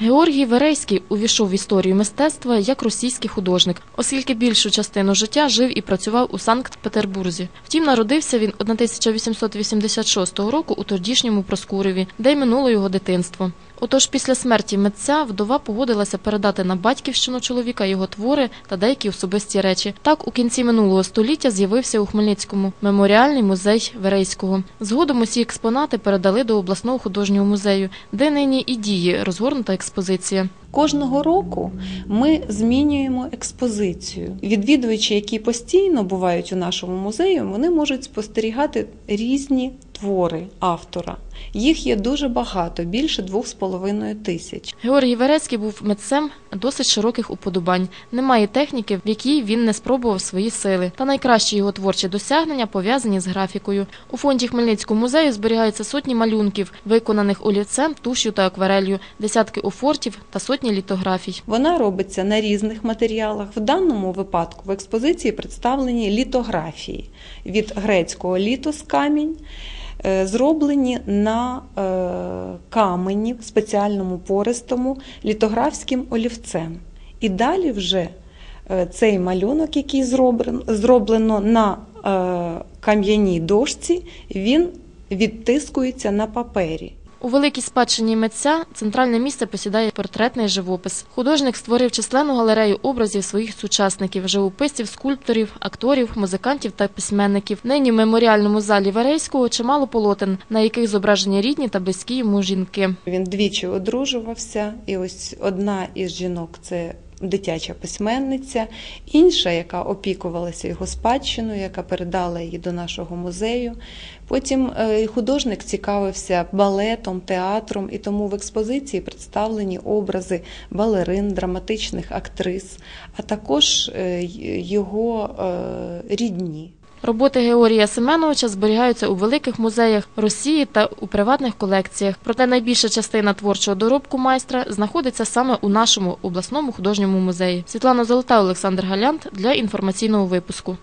Георгій Верейський увійшов в історію мистецтва як російський художник, оскільки більшу частину життя жив і працював у Санкт-Петербурзі. Втім, народився він 1886 року у тодішньому Проскуреві, де й минуло його дитинство. Отож, після смерті митця вдова погодилася передати на батьківщину чоловіка його твори та деякі особисті речі. Так, у кінці минулого століття з'явився у Хмельницькому меморіальний музей Верейського. Згодом усі експонати передали до обласного художнього музею, де нині і діє розгорнута експозиція. Кожного року ми змінюємо експозицію. Відвідувачі, які постійно бувають у нашому музеї, вони можуть спостерігати різні твори автора. Їх є дуже багато, більше двох з половиною тисяч. Георгій Верецький був митцем досить широких уподобань. Немає техніки, в якій він не спробував свої сили. Та найкращі його творчі досягнення пов'язані з графікою. У фонді Хмельницького музею зберігаються сотні малюнків, виконаних олівцем, туш'ю та акварелью, десятки офортів та сотні літографій. Вона робиться на різних матеріалах. В даному випадку в експозиції представлені літографії від грецького літос камінь. Е, Зроблені на е, камені спеціальному пористому літографським олівцем. І далі вже е, цей малюнок, який зроблено на кам'яній дошці, він відтискується на папері. У великій спадщині митця центральне місце посідає портретний живопис. Художник створив численну галерею образів своїх сучасників, живописців, скульпторів, акторів, музикантів та письменників. Нині в меморіальному залі Верейського чимало полотен, на яких зображені рідні та близькі йому жінки. Він двічі одружувався, і ось одна із жінок це дитяча письменниця, інша, яка опікувалася його спадщиною, яка передала її до нашого музею. Потім е, художник цікавився балетом, театром, і тому в експозиції представлені образи балерин, драматичних актрис, а також е, його е, рідні. Роботи Георгія Семеновича зберігаються у великих музеях Росії та у приватних колекціях. Проте найбільша частина творчого доробку майстра знаходиться саме у нашому обласному художньому музеї. Світлана Золота, Олександр Галянт для інформаційного випуску.